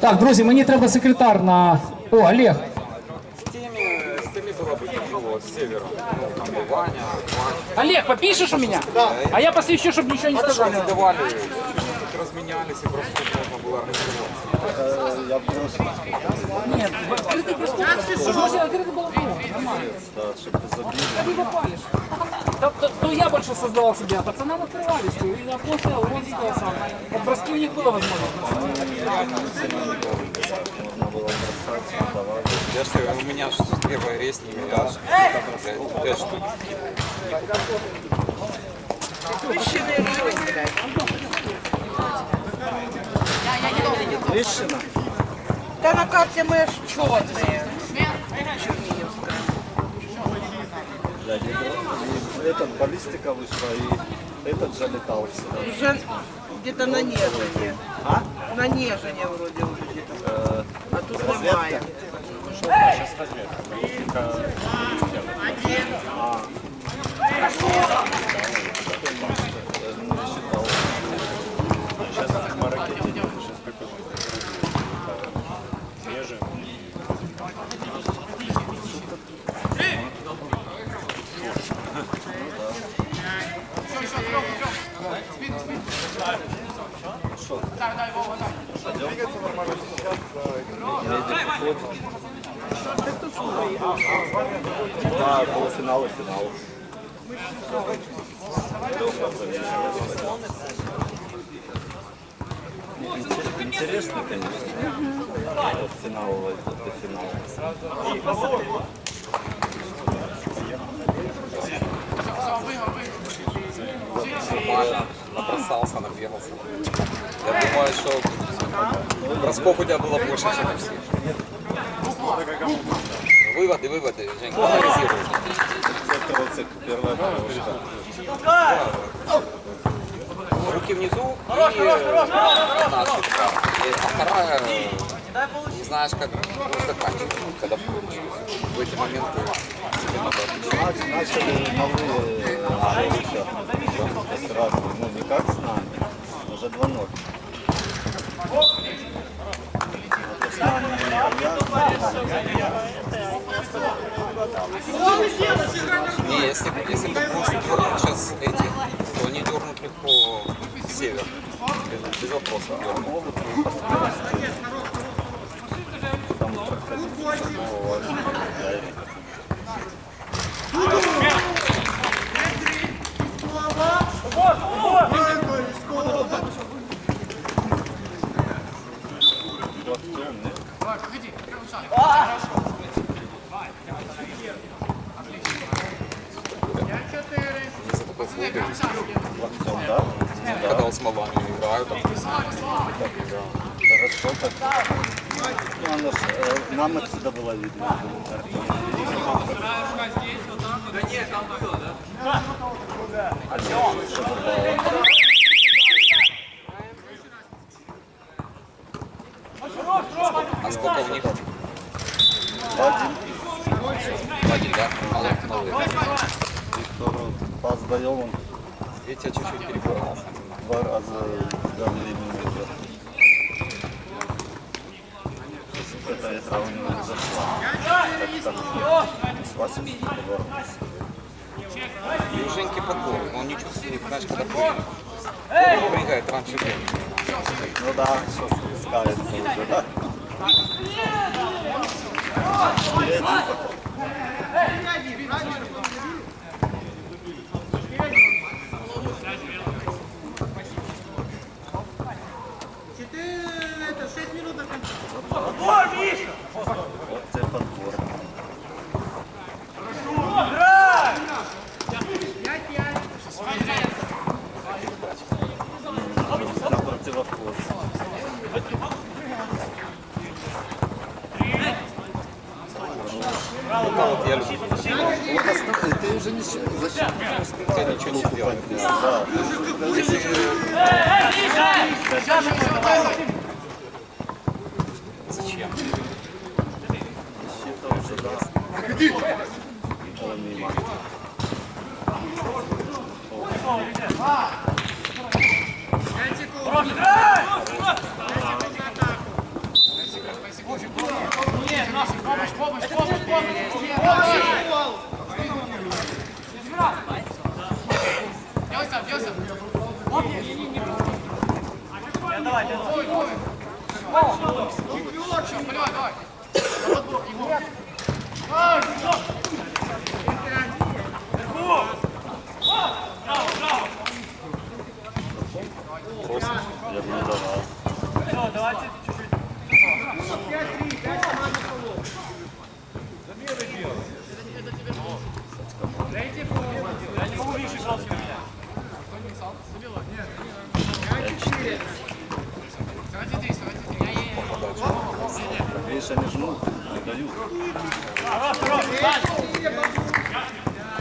Так, друзі, мені треба секретар на. О, Олег. С теми, с теми было бы тяжело, с севера. Ну, там и Ваня, Ваня. Олег, попишешь у меня? А я посвящу, чтобы ничего не сказали. Давали, разменялись, и просто можно было организоваться. Нет, в открытый. Возможно, открытый балкон. Нормально. Да ты попалишь. То, то- то я больше создавал себя, а пацанам открывались. И я после он сделал сам. Вот броски у них было возможность. Я что, у меня ж первая рейс не ж пять- штук. Да на карте мы Этот баллистика вышла и этот же летал. Уже где-то на Нежине. А? На Нежине вроде уже где-то. А тут разведка? немає. Да, полуфинал и финал. Интерес- Интересно, конечно. От финала до финала. Набросался, набегался. Я думаю, что бросков у тебя было больше, чем у всех. Выводы, выводы, Женька, анализируй. Руки внизу и одна ошибка. И- А вторая, не знаешь, как заканчивать, когда. В эти моменты Начали новые э, сразу, ну не как с нами, уже 2-0. А то с нами Не, если, если бы просто дернуть сейчас эти, то они дернут легко север. Без, без вопросов дернут. ну. Там проходить нового для их. Вот темный. Если такой клубе, Локтем, да? Когда вот с малами играют, там, Хорошо так. Ну, оно ж, э, нам отсюда было видно. я думаю, картинку. А сколько у них? Один. Один, да? Мало, малые. Виктору пас даем, он Витя чуть-чуть перепугался. два раза уже. Эта игра у него не зашла. Так, так, С Васей поговорим. И у Женьки подбор, но он не чувствует, знаешь, когда прыгает. Прыгает раньше времени. Ну да, сейчас спускается уже, да? Вот тебе подбор. На противоход. Вот я люблю. Ты уже не зачем? Я ничего не делаю. Зачем? Защита уже, Хорош, хорош,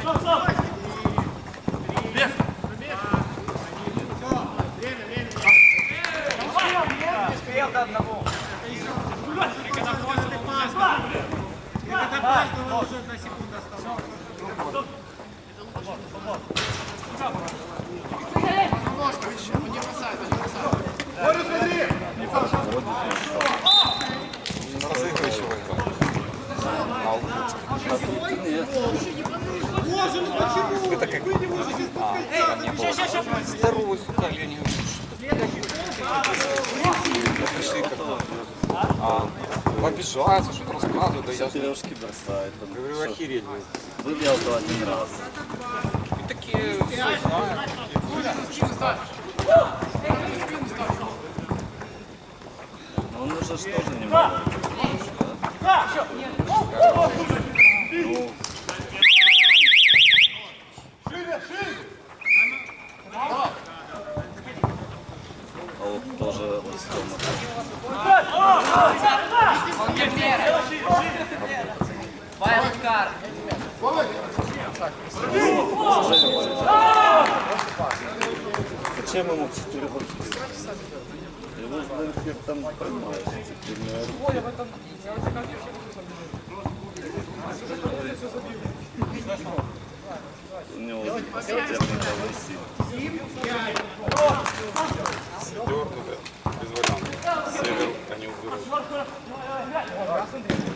Стоп, стоп! Давав. Видишь, они жмут, не дают. На розіграші виграв. На Албутську. А тут нет. Вы так как... А, я не был. Здоровый, сука, я не Мы пришли как-то... А, обижаются, что-то рассказывают, да я... Сережки бросает. там Говорю, охереть, блин. Выиграл то один раз. И такие все знают. Но он уже тоже немного. да? Ну, а вот тоже вот Тёма. Зачем ему четыре ручки? Его Денхер там поймаешь. Теперь, У него соперника висит. Дёрнуты, без вариантов. Север они уберут. Пират.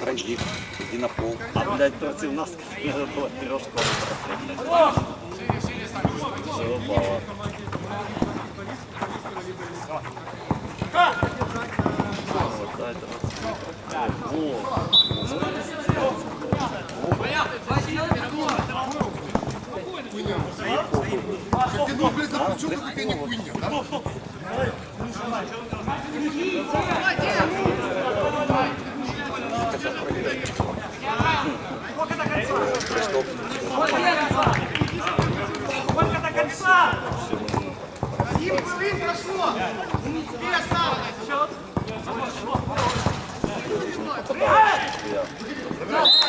Пройди, иди на пол. А, блядь, против нас надо было трешку. Все, бала. Вот, да, это вот. Во. хуйня. Как ты думаешь, блядь, на плечо какая не хуйня, да? Сколько до конца? Сим хвилин прошло. Две осталось. Счет. Забрал.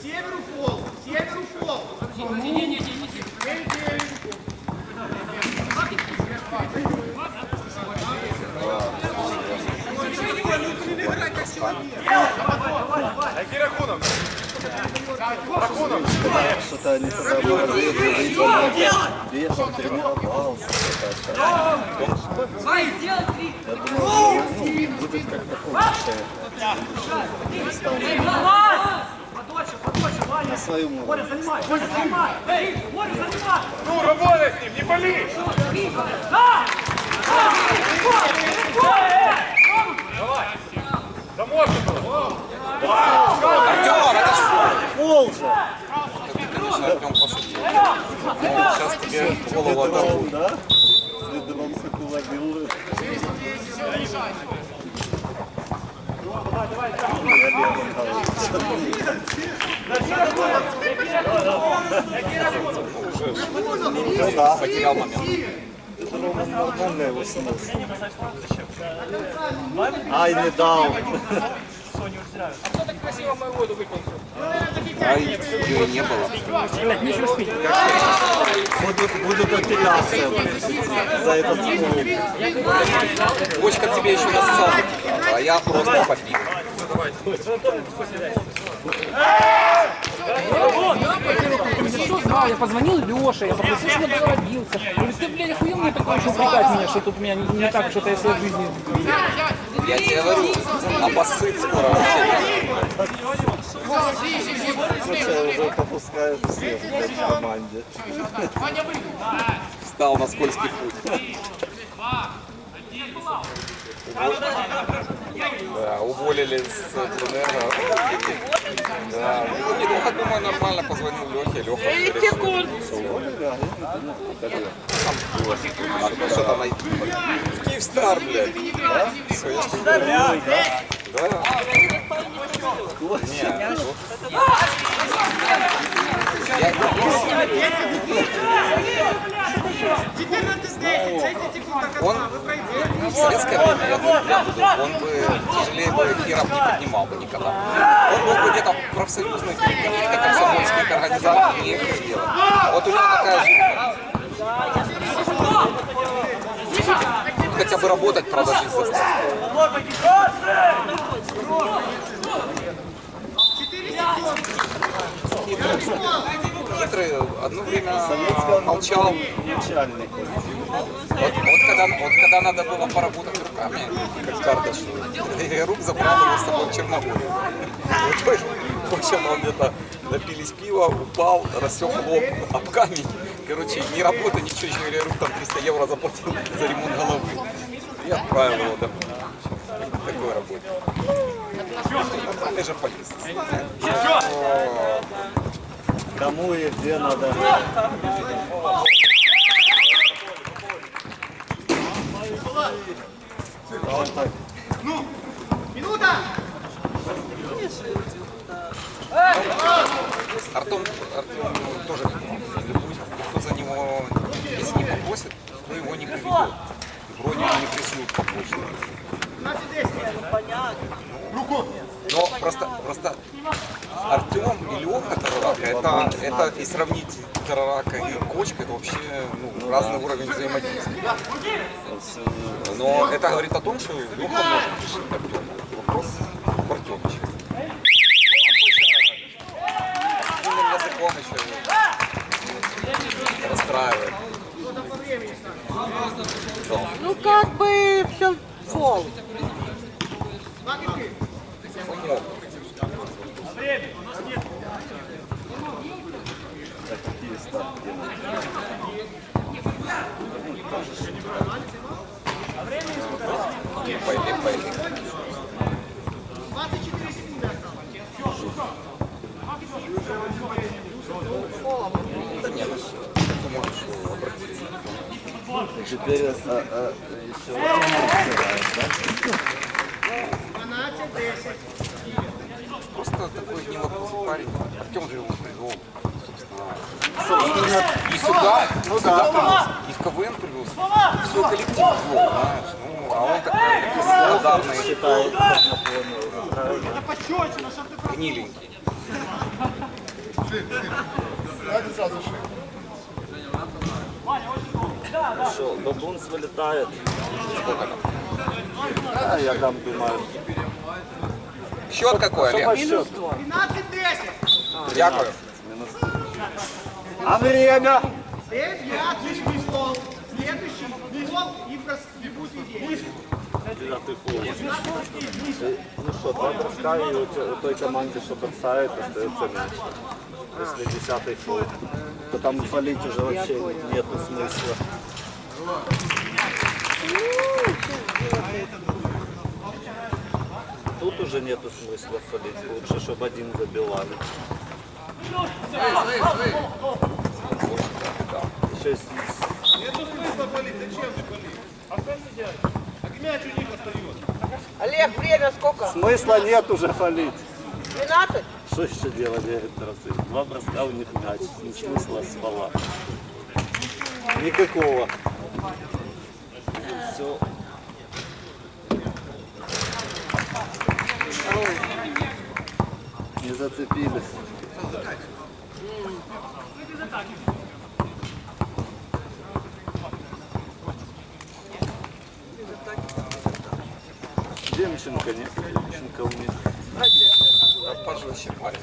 Северу фол! Северу фол! Что-то они тогда были весом тренировался. Я думал, ну, будет как-то получше. Стал на своем уровне. Ну, работай с ним, не пали! Да можно было! Артем, это ж Фол же! Артем пошутил. Сейчас тебе голову оторвут. Да? С ведром соколовил. Ну да, Потерял момент. нормально его снос. Ай, не дал. Кто так красиво мою воду выпил? А ее не было. Будут, будут апелляции за этот. Бочка тебе еще нассал, а я просто попил. Я позвонил Леше, я попросил, чтобы он родился. Говорю, ты, блядь, охуел мне такое, что упрекать меня, что тут у меня не, так что-то, если я в жизни... Я тебе говорю, обоссыть скоро вообще. Уже попускают все блядь, в команде. Встал на скользкий путь. Да, уволили с Энерго. Да, ну, неплохо, думаю, нормально позвонил Лехе. Леха. Надо что-то найти. Киевстар, блядь. Все, я говорю. Да. Не, ну, Он в советское время, я думаю, он бы тяжелее бы херов не поднимал бы никогда. Он был бы где-то в профсоюзных каких-то комсомольских организациях и их сделал. Вот у него такая жизнь. Хотя бы работать, правда, жизнь заставить. Хитрый одно время молчал. Вот, вот, когда, вот когда надо было поработать руками, как карточную, и рук забрал с собой в Черногорию. В итоге, в общем, он где-то напились пива, упал, рассек лоб об камень. Короче, ни работы, ничего, еще говоря, рук там 300 евро заплатил за ремонт головы. И отправил его домой. Такой работе. Нормальный же полис. Кому и где надо. Так Минута! Артем, Артем тоже не будет. Кто за него, если не попросит, то его не приведет. Вроде бы не пришлют по почте. Но просто, просто Артем и Леха Тарарака, это, это и сравнить Тарарака и Кочка, это вообще ну, разный уровень взаимодействия. Но это говорит о том, что Леха может решить Артема. Вопрос в Артемовиче. Умным языком еще расстраивает. Ну как бы все фол. Мог. такие ставки. Пойди, пойди. 24 секунды осталось. Да нет, ты можешь обратиться. Теперь а, а, еще раз да? 12, 10. Просто такой гнилопузый парень. Артем же его привел, собственно. И сюда, ну да, и в КВН привез. Все коллектив вел, знаешь. Ну, а он такой благодарный, Считает, как я понял. Правильно. гниленький. Что, бабунс вылетает. А, я там думаю. Счет какой, Олег? счету? 12, 10. Дякую. Минус. А время? 9, я отличный стол. Следующий фол и прос- и пусть идея. Девятый фол. Ну что, два броска и у, у той команды, что бросает, остается мяч. Если десятый фол, то там фалить уже вообще нету смысла. Тут уже нету смысла фалить. Лучше, чтобы один забивали. Еще есть мяч у них остается. Олег, время сколько? Смысла нет уже фалить. 12? Что еще делать, говорит, разы? Два броска у них мяч. Не смысла спала. Никакого. Все. Не зацепились. Демченко нет. Демченко вниз. Пожестче парень.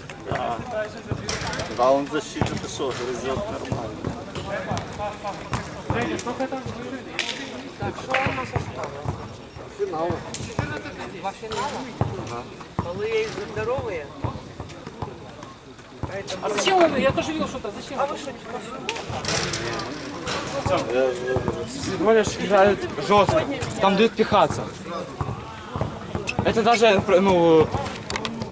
Да, он защиту ты что, грызет нормально. Финал. Два финала? Малые и здоровые? А зачем он? Я тоже видел что-то. Зачем? А вы что, Всего лишь играют жестко, там дают пихаться. Это даже, ну,